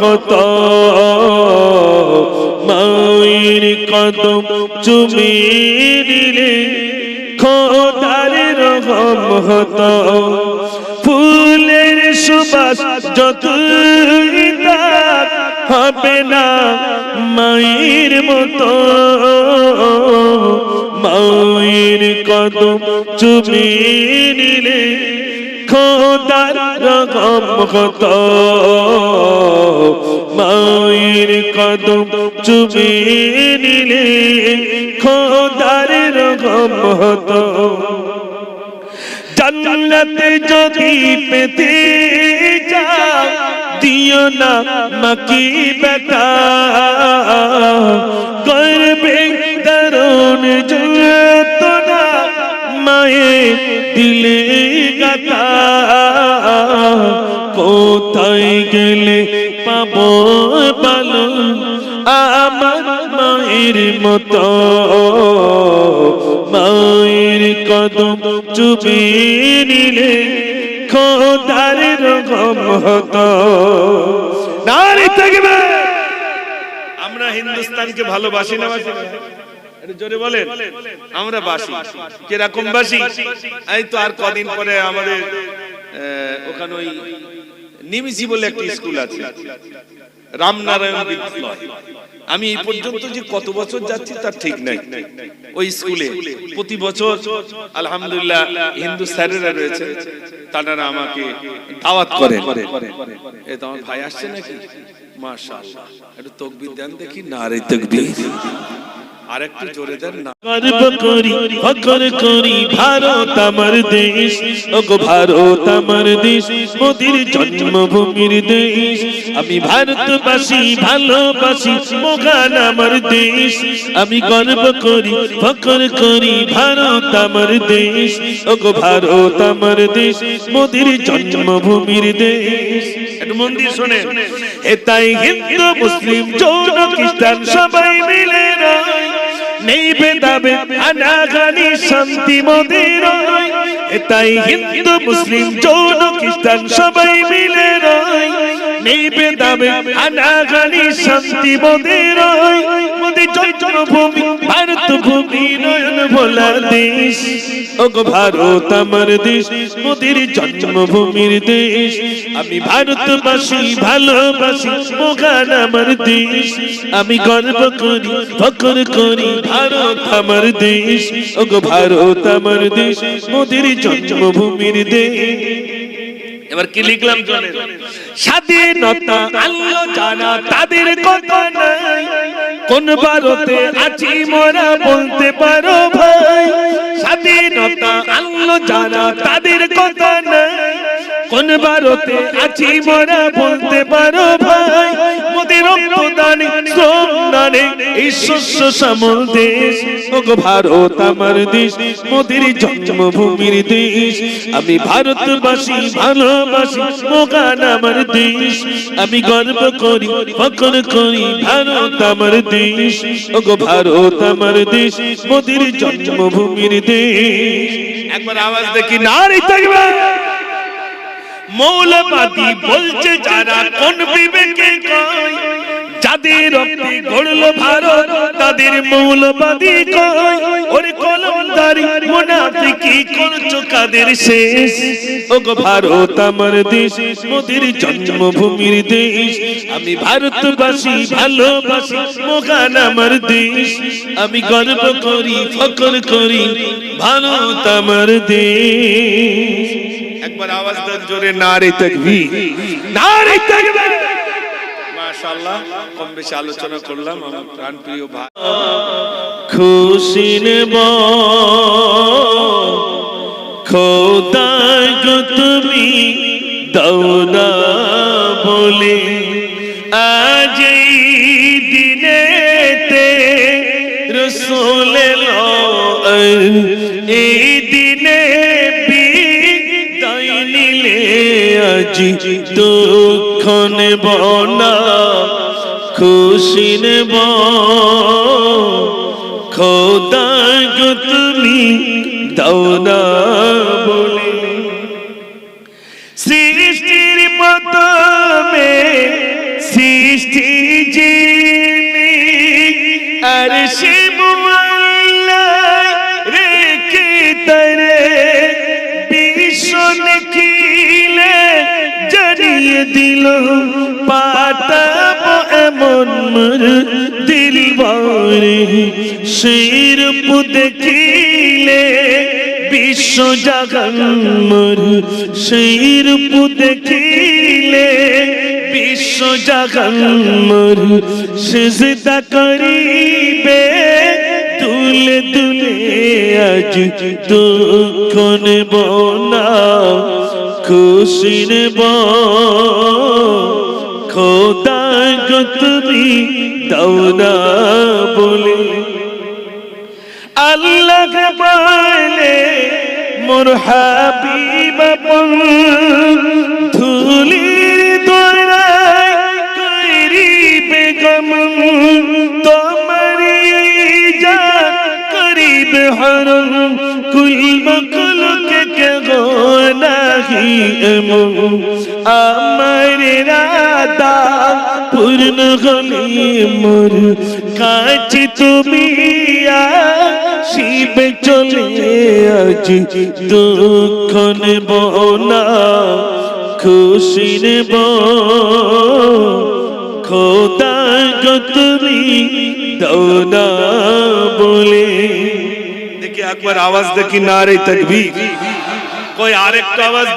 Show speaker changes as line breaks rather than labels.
হতো মায়ের কদম চুমি নিলে খোদার রকম হতো। ফুলের সুবাস যত হবে না মায়ের মতো। মায়ের কদম চুমি নিলে খোদার রকম হতো। মায়ের কদম চুমি নিলে খোদার রকম হতো। জান্নাতে যদি পেতে যাও দিও না মাকি বেটা করবে দারুণ যত না মায়ে দিলে গাতা বলো আমার মায়ের মতো। মায়ের কদম চুপি নিলে খোদার রকম হতো। নারী থাকবে। আমরা হিন্দুস্তানকে ভালোবাসি না জোরে বলেন। আমরা বাসি। কীরকম বাসি? এই তো আর কদিন পরে আমাদের ওখানে ওই নিমিষি বলে একটা স্কুল আছে। রামনারায়ণ বিদ্যালয়। আমি এই পর্যন্ত যে কত বছর যাচ্ছি তার ঠিক নাই। ওই স্কুলে প্রতি বছর আলহামদুলিল্লাহ হিন্দু স্যারেরা রয়েছে, তারা আমাকে দাওয়াত করে এ তো আমার ভাই আসছে নাকি? মাশাআল্লাহ। একটু তকবির দেন দেখি। না রে তকবির। আর একটু জোরে দেন না। গর্ব করি ফকর করি ভারত আমার দেশ। ওগো ভারত আমার দেশ মোদির জন্মভূমির দেশ। আমি ভারতবাসী ভালোবাসি মহান আমার দেশ। আমি গর্ব করি ফকর করি ভারত আমার দেশ। ওগো ভারত আমার দেশ মোদির জন্মভূমির দেশ। একটু মন্দির শোনে এ তাই হিন্দু মুসলিম জৈন খ্রিস্টান সবাই মিলে রয় নেই ভেদাবে আনাগানি শান্তি মদির তাই হিন্দু, মুসলিম, যৌন, খ্রিস্টান, সবাই মিলে রয়। নেই ভেদাবে আনাগানি শান্তি মদির মোদি জন্মভূমি ভারত ভূমি নয়ন ভোলা দেশ। ওগো ভারত, আমার দেশ জন্মভূমির দেশ। আমি ভারতবাসী, ভালোবাসি, মহান আমার দেশ। আমি গর্ব করি ফকর করি, ভারত আমার দেশ। ওগো ভারত, আমার দেশ, মোদির জন্মভূমির দেশ। এবার কি লিখলাম স্বাধীনতা আল্লাহ জানা, তাদের কথা নাই কোন ভারতে আছি মোরা বলতে পারো ভাই? স্বাধীনতা আনলো যারা, তাদের কথা নাই। কোন ভারতে আছি মোরা বলতে পারো ভাই? আমি ভারতবাসী, ভালোবাসি মোগান আমার দেশ। আমি গর্ব করি ফকর করি, ভারত আমার দেশ। ওগো ভারত আমার দেশ, মোদের জন্মভূমির দেশ। মৌলবাদী বলছে, যারা কোন বিবেকে কয় যাদের রক্তে গড়লো ভারত তাদের মৌলবাদী কয়। ওরে কলমদারি মুনাফিকি করছ কাদের শেষ। ওগো ভারত আমার দেশ মোদের জন্মভূমির দেশ। আমি ভারতবাসী ভালোবাসি মহান আমার দেশ। আমি গর্ব করি ফকর করি ভারত আমার দেশ। একবার আওয়াজ দেন জোরে নারে তাকবীর। নারে তাকবীর! মাশাআল্লাহ কম বেশি আলোচনা করলাম, আমার প্রাণপ্রিয় ভাই। খুশি নেব। খোদা গো তুমি দৌড়া বলে, আজ এই দিনেতে রসুল এই দিনে বিদায় নিলে আজি দুঃখ নেব না, খুশি নেব। খোদা গো তুমি দাও না বলে। সৃষ্টির মতমে সৃষ্টি জিনি আর সে মুয়া এমন মর দিলবারে শের দেখিলে বিশ্ব শের দেখিলে বিশ্ব জাগন মর সিজদা করিবে তুলে তুলে আজ দুঃখ নেব না, খুশি নেব। খোদা গো তুমি বলে। আল্লাহ বলে মোর হাবিব ধুলির দোরায় করিবে গমন। এমন আমার রাদা পূর্ণ হলে মোর কাছে তুমি শিবে চলে আজ। দুঃখ নেব না, খুশি নেব। খোদা গো তুমি দাও না বলে। দেখি একবার আওয়াজ দেখি না রে তকবীর। কই আরেকটা আওয়াজ